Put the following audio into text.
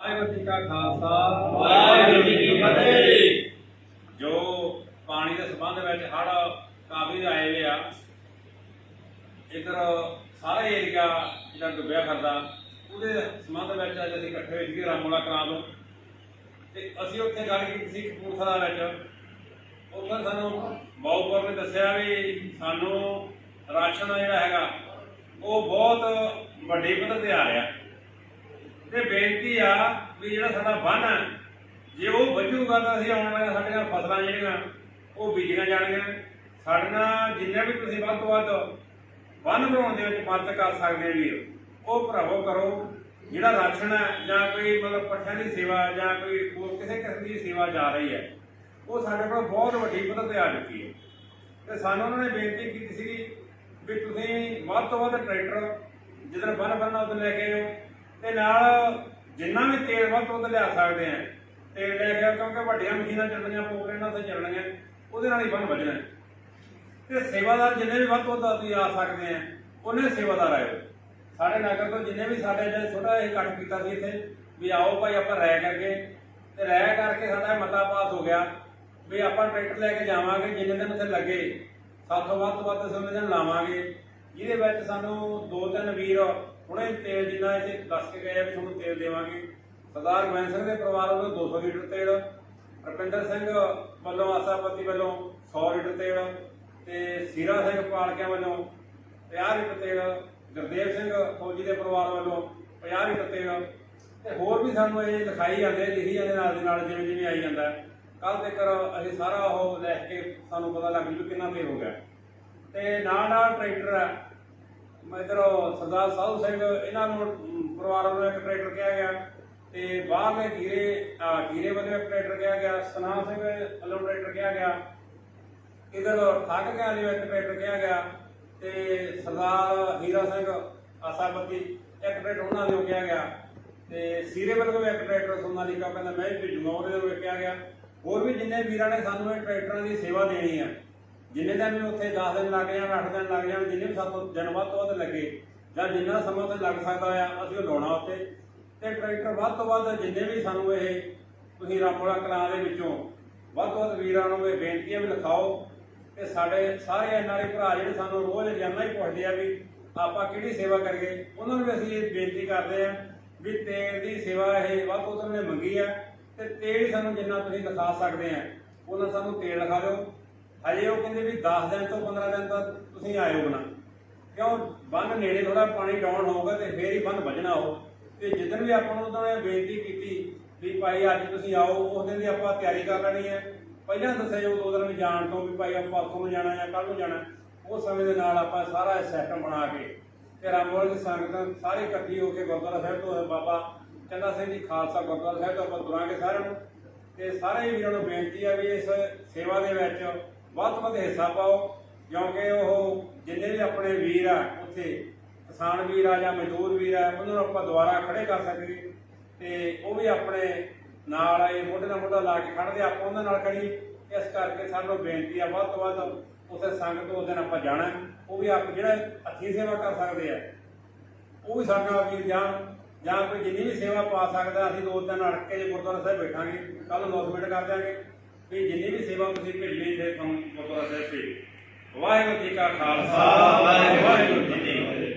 ਵਾਹਿਗੁਰੂ ਜੀ ਕਾ ਖਾਲਸਾ ਵਾਹਿਗੁਰੂ ਜੀ ਕੀ ਫਤਿਹ। ਜੋ ਪਾਣੀ ਦੇ ਸੰਬੰਧ ਵਿੱਚ ਹੜ੍ਹ ਕਾਫੀ ਆਏ ਹੋਏ ਆ ਇਧਰ ਸਾਰਾ ਏਰੀਆ ਜਿਹੜਾ ਡੁੱਬਿਆ ਕਰਦਾ ਉਹਦੇ ਸੰਬੰਧ ਵਿੱਚ ਅੱਜ ਅਸੀਂ ਇਕੱਠੇ ਹੋਏ ਸੀਗੇ ਰਾਮੋਲਾ ਕਲਾਂ ਤੋਂ। ਤੇ ਅਸੀਂ ਉੱਥੇ ਗੱਲ ਕੀਤੀ ਸੀ ਕਪੂਰਥਲਾ ਵਿੱਚ। ਉੱਥੇ ਸਾਨੂੰ ਬਾਉਪੁਰ ਨੇ ਦੱਸਿਆ ਵੀ ਸਾਨੂੰ ਰਾਸ਼ਨ ਜਿਹੜਾ ਹੈਗਾ ਉਹ ਬਹੁਤ ਵੱਡੀ ਪੱਧਰ ਤੇ ਆ ਰਿਹਾ। ਤੇ ਬੇਨਤੀ ਆ ਵੀ ਜਿਹੜਾ ਸਾਡਾ ਬੰਨ ਹੈ, ਜੇ ਉਹ ਬਚੂਗਾ ਤਾਂ ਅਸੀਂ ਆਉਣ ਵਾਲੀਆਂ ਸਾਡੀਆਂ ਫਸਲਾਂ ਜਿਹੜੀਆਂ, ਉਹ ਬੀਜੀਆਂ ਜਾਣਗੀਆਂ। ਸਾਡੀਆਂ ਜਿੰਨੇ ਵੀ ਤੁਸੀਂ ਵੱਧ ਤੋਂ ਵੱਧ ਬੰਨ ਬਣਾਉਣ ਦੇ ਵਿੱਚ ਮਦਦ ਕਰ ਸਕਦੇ ਵੀ ਉਹ ਭਰਾਵੋ ਕਰੋ। ਜਿਹੜਾ ਰਾਸ਼ਨ ਹੈ, ਜਾਂ ਕੋਈ ਮਤਲਬ ਪੱਠਿਆਂ ਦੀ ਸੇਵਾ, ਜਾਂ ਕੋਈ ਹੋਰ ਕਿਸੇ ਕਿਸਮ ਦੀ ਸੇਵਾ ਜਾ ਰਹੀ ਹੈ, ਉਹ ਸਾਡੇ ਕੋਲ ਬਹੁਤ ਵੱਡੀ ਪੱਧਰ ਤੇ ਆ ਚੁੱਕੀ ਹੈ। ਤੇ ਸਾਨੂੰ ਉਹਨਾਂ ਨੇ ਬੇਨਤੀ ਕੀਤੀ ਸੀ ਵੀ ਤੁਸੀਂ ਵੱਧ ਤੋਂ ਵੱਧ ਟਰੈਕਟਰ ਜਿੱਦਣ ਬੰਨ ਬੰਨਣਾ ਉਦੋਂ ਲੈ ਕੇ ਆਓ ਤੇ ਨਾਲ ਜਿੰਨਾ ਵੀ ਤੇਲ ਵੱਧ ਤੋਂ ਵੱਧ ਲਿਆ ਸਕਦੇ ਆ ਤੇਲ ਲੈ ਕੇ ਆਓ, ਕਿਉਂਕਿ ਵੱਡੀਆਂ ਮਸ਼ੀਨਾਂ ਚੱਲਣੀਆਂ ਪੋਕਰੇਨਾਂ ਤੇ ਚੱਲਣੀਆਂ ਉਹਦੇ ਨਾਲ ਹੀ ਬੰਨ ਵੱਜਣਾ ਹੈ। ਤੇ ਸੇਵਾਦਾਰ ਜਿੰਨੇ ਵੀ ਵੱਧ ਤੋਂ ਵੱਧ ਅਸੀਂ ਆ ਸਕਦੇ ਆ, ਉਹਨੇ ਸੇਵਾਦਾਰ ਆਇਓ ਸਾਡੇ ਨਗਰ ਤੋਂ ਜਿੰਨੇ ਵੀ ਸਾਡੇ ਜਿਹੜੇ ਛੋਟਾ ਇਹ ਇਕੱਠ ਕੀਤਾ ਸੀ ਇੱਥੇ, ਵੀ ਆਓ ਭਾਈ, ਆਪਾਂ ਰਾਇ ਕਰਕੇ, ਤੇ ਰਾਇ ਕਰਕੇ ਸਾਡਾ ਇਹ ਮਤਾ ਪਾਸ ਹੋ ਗਿਆ, ਵੀ ਆਪਾਂ ਟਰੈਕਟਰ ਲੈ ਕੇ ਜਾਵਾਂਗੇ, ਜਿੰਨੇ ਦਿਨ ਉੱਥੇ ਲੱਗੇ, ਸਾਥੋਂ ਵੱਧ ਤੋਂ ਵੱਧ ਅਸੀਂ ਦਿਨ ਲਾਵਾਂਗੇ ਜਿਹਦੇ ਵਿੱਚ ਸਾਨੂੰ ਦੋ ਤਿੰਨ ਵੀਰ ਹੁਣੇ ਤੇਲ ਜਿੰਨਾ ਇੱਥੇ ਦੱਸ ਕੇ ਗਏ ਆ ਵੀ ਤੁਹਾਨੂੰ ਤੇਲ ਦੇਵਾਂਗੇ। ਸਰਦਾਰ ਗੋਬਿੰਦ ਸਿੰਘ ਦੇ ਪਰਿਵਾਰ ਵੱਲੋਂ 200 ਲੀਟਰ ਤੇਲ, ਰਪਿੰਦਰ ਸਿੰਘ ਵੱਲੋਂ, ਆਸਾਪਤੀ ਵੱਲੋਂ 100 ਲੀਟਰ ਤੇਲ ਤੇ ਸੀਰਾ ਸਿੰਘ ਪਾਲਕਿਆਂ ਵੱਲੋਂ 50 ਲੀਟਰ ਤੇਲ, ਗੁਰਦੇਵ ਸਿੰਘ ਫੌਜੀ ਦੇ ਪਰਿਵਾਰ ਵੱਲੋਂ 50 ਲੀਟਰ ਤੇਲ ਤੇ ਹੋਰ ਵੀ ਸਾਨੂੰ ਇਹ ਲਿਖਾਈ ਜਾਂਦੇ ਲਿਖੀ ਜਾਂਦੇ ਨਾਲ ਦੇ ਨਾਲ ਜਿਵੇਂ ਜਿਵੇਂ ਆਈ ਜਾਂਦਾ। ਕੱਲ ਤੱਕ ਅਸੀਂ ਸਾਰਾ ਉਹ ਲੈ ਕੇ ਸਾਨੂੰ ਪਤਾ ਲੱਗ ਜੂ ਕਿੰਨਾ ਤੇਲ ਹੋ ਗਿਆ। ਤੇ ਨਾਲ ਨਾਲ ਟਰੈਕਟਰ ਹੈ ਇਧਰੋਂ ਸਰਦਾਰ ਸਾਧੂ ਸਿੰਘ ਇਹਨਾਂ ਨੂੰ ਅਮ, ਪਰਿਵਾਰ ਵੱਲੋਂ ਇੱਕ ਟਰੈਕਟਰ ਕਿਹਾ ਗਿਆ ਤੇ ਬਾਹਰਲੇ ਗੀਰੇ ਅਹ, ਵੱਲੋਂ ਇੱਕ ਟਰੈਕਟਰ ਕਿਹਾ ਗਿਆ ਸਨਾਮ ਸਿੰਘ ਵੱਲੋਂ ਟਰੈਕਟਰ ਕਿਹਾ ਗਿਆ। ਇਧਰ ਠੱਗ ਗਿਆ ਲਈ ਇੱਕ ਟਰੈਕਟਰ ਕਿਹਾ ਗਿਆ ਤੇ ਸਰਦਾਰ ਹੀਰਾ ਸਿੰਘ ਆਸਾਪਤੀ ਇੱਕ ਟਰੈਕਟਰ ਉਹਨਾਂ ਨੂੰ ਕਿਹਾ ਗਿਆ ਤੇ ਸੀਰੇ ਵੱਲੋਂ ਵੀ ਇੱਕ ਟਰੈਕਟਰ ਸੋਨਾਲੀਕਾ ਕਹਿੰਦਾ ਮੈਂ ਵੀ ਭੇਜੂਗਾ ਉਹਦੇ ਵੱਲੋਂ ਕਿਹਾ ਗਿਆ। ਹੋਰ ਵੀ ਜਿੰਨੇ ਵੀਰਾਂ ਨੇ ਸਾਨੂੰ ਇਹ ਟਰੈਕਟਰਾਂ ਦੀ ਸੇਵਾ ਦੇਣੀ ਆ ਜਿੰਨੇ ਦਿਨ ਵੀ ਉੱਥੇ 10 ਦਿਨ ਲੱਗ ਜਾਣ 8 ਦਿਨ ਲੱਗ ਜਾਣ, ਜਿੰਨੇ ਵੀ ਸਾਤੋਂ ਦਿਨ ਵੱਧ ਤੋਂ ਵੱਧ ਲੱਗੇ, ਜਾਂ ਜਿੰਨਾ ਸਮਾਂ ਤੇ ਲੱਗ ਸਕਦਾ ਆ ਅਸੀਂ ਉਹ ਲਾਉਣਾ ਉੱਤੇ ਤੇ ਟਰੈਕਟਰ ਵੱਧ ਤੋਂ ਵੱਧ ਜਿੰਨੇ ਵੀ ਸਾਨੂੰ ਇਹ ਤੁਸੀਂ ਰਾਮੋਲਾ ਕਲਾਂ ਦੇ ਵਿੱਚੋਂ ਵੱਧ ਤੋਂ ਵੱਧ ਵੀਰਾਂ ਨੂੰ ਇਹ ਬੇਨਤੀਆਂ ਵੀ ਲਿਖਾਓ ਤੇ ਸਾਡੇ ਸਾਰੇ ਐਨਆਰਆਈ ਭਰਾ ਜਿਹੜੇ ਸਾਨੂੰ ਰੋਜ਼ ਰੋਜ਼ਾਨਾ ਹੀ ਪੁੱਛਦੇ ਆ ਵੀ ਆਪਾਂ ਕਿਹੜੀ ਸੇਵਾ ਕਰੀਏ, ਉਹਨਾਂ ਨੂੰ ਵੀ ਅਸੀਂ ਇਹ ਬੇਨਤੀ ਕਰਦੇ ਆ ਵੀ ਤੇਲ ਦੀ ਸੇਵਾ ਇਹ ਵੱਧ ਤੋਂ ਵੱਧ ਨੇ ਮੰਗੀ ਆ, ਤੇ ਤੇਲ ਹੀ ਸਾਨੂੰ ਜਿੰਨਾ ਤੁਸੀਂ ਲਿਖਾ ਸਕਦੇ ਆ, ਉਹਨਾਂ ਸਾਨੂੰ ਤੇਲ ਲਿਖਾ ਦਿਓ। ਹਜੇ ਉਹ ਕਹਿੰਦੇ ਵੀ 10 ਦਿਨ ਤੋਂ 15 ਦਿਨ ਤੱਕ ਤੁਸੀਂ ਆਇਓ ਨਾ ਕਿਉਂ? ਬੰਨ ਨੇੜੇ ਥੋੜਾ ਪਾਣੀ ਡਾਊਨ ਹੋਊਗਾ ਤੇ ਫੇਰ ਹੀ ਬੰਨ ਵੱਜਣਾ ਉਹ। ਤੇ ਜਿੱਦਣ ਵੀ ਆਪਾਂ ਨੂੰ ਉਹਨਾਂ ਨੇ ਬੇਨਤੀ ਕੀਤੀ ਵੀ ਭਾਈ ਅੱਜ ਤੁਸੀਂ ਆਓ, ਉਸ ਦਿਨ ਦੀ ਆਪਾਂ ਤਿਆਰੀ ਕਰ ਲੈਣੀ ਹੈ। ਪਹਿਲਾਂ ਦੱਸਿਆ ਜੋ ਦੋ ਦਿਨ ਵੀ ਜਾਣ ਤੋਂ ਵੀ ਭਾਈ ਆਪਾਂ ਉੱਥੋਂ ਨੂੰ ਜਾਣਾ ਜਾਂ ਕੱਲ ਨੂੰ ਜਾਣਾ। ਉਸ ਸਮੇਂ ਦੇ ਨਾਲ ਆਪਾਂ ਸਾਰਾ ਸਿਸਟਮ ਬਣਾ ਕੇ ਤੇ ਰਾਮੋਲ ਦੀ ਸੰਗਤਾਂ ਸਾਰੇ ਇਕੱਠੀ ਹੋ ਕੇ ਗੁਰਦੁਆਰਾ ਸਾਹਿਬ ਤੋਂ ਬਾਬਾ ਚੰਦਾ ਸਿੰਘ ਜੀ ਖਾਲਸਾ ਗੁਰਦੁਆਰਾ ਸਾਹਿਬ ਤੋਂ ਆਪਾਂ ਤੁਰਾਂਗੇ ਸਾਰਿਆਂ ਨੂੰ। ਤੇ ਸਾਰੇ ਵੀਰਾਂ ਨੂੰ ਬੇਨਤੀ ਹੈ ਵੀ ਇਸ ਸੇਵਾ ਦੇ ਵਿੱਚ ਵੱਧ ਤੋਂ ਵੱਧ ਹਿੱਸਾ ਪਾਓ, ਕਿਉਂਕਿ ਉਹ ਜਿੰਨੇ ਵੀ ਆਪਣੇ ਵੀਰ ਆ, ਉੱਥੇ ਕਿਸਾਨ ਵੀਰ ਆ ਜਾਂ ਮਜ਼ਦੂਰ ਵੀਰ ਆ, ਉਹਨਾਂ ਨੂੰ ਆਪਾਂ ਦੁਬਾਰਾ ਖੜੇ ਕਰ ਸਕੀਏ ਤੇ ਉਹ ਵੀ ਆਪਣੇ ਨਾਲ ਆਏ, ਮੋਢੇ ਨਾਲ ਮੋਢਾ ਲਾ ਕੇ ਖੜਦੇ ਆਪਾਂ ਉਹਨਾਂ ਨਾਲ ਖੜੀ ਇਸ ਕਰਕੇ ਸਾਨੂੰ ਬੇਨਤੀ ਆ, ਵੱਧ ਤੋਂ ਵੱਧ ਉਸੇ ਸੰਗਤ ਉਸ ਦਿਨ ਆਪਾਂ ਜਾਣਾ। ਉਹ ਵੀ ਆਪ ਜਿਹੜਾ ਅੱਛੀ ਸੇਵਾ ਕਰ ਸਕਦੇ ਆ, ਉਹ ਵੀ ਸਾਡਾ ਵੀਰ ਜਾਣ ਜਾਂ ਕੋਈ ਜਿੰਨੀ ਵੀ ਸੇਵਾ ਪਾ ਸਕਦਾ, ਅਸੀਂ ਦੋ ਦਿਨ ਅੜਕ ਕੇ ਜੇ ਗੁਰਦੁਆਰਾ ਸਾਹਿਬ ਬੈਠਾਂਗੇ। ਕੱਲ ਅਨਾਉਂਸਮੈਂਟ ਕਰ ਦਿਆਂਗੇ। ਵੀ ਜਿੰਨੀ ਵੀ ਸੇਵਾ ਤੁਸੀਂ ਭੇਜਣੀ ਤੇ ਤੁਹਾਨੂੰ ਗੁਰਦੁਆਰਾ ਸਾਹਿਬ ਭੇਜ ਵਾਹਿਗੁਰੂ ਜੀ ਕਾ ਖਾਲਸਾ ਵਾਹਿਗੁਰੂ ਜੀ ਕੀ ਫਤਿਹ।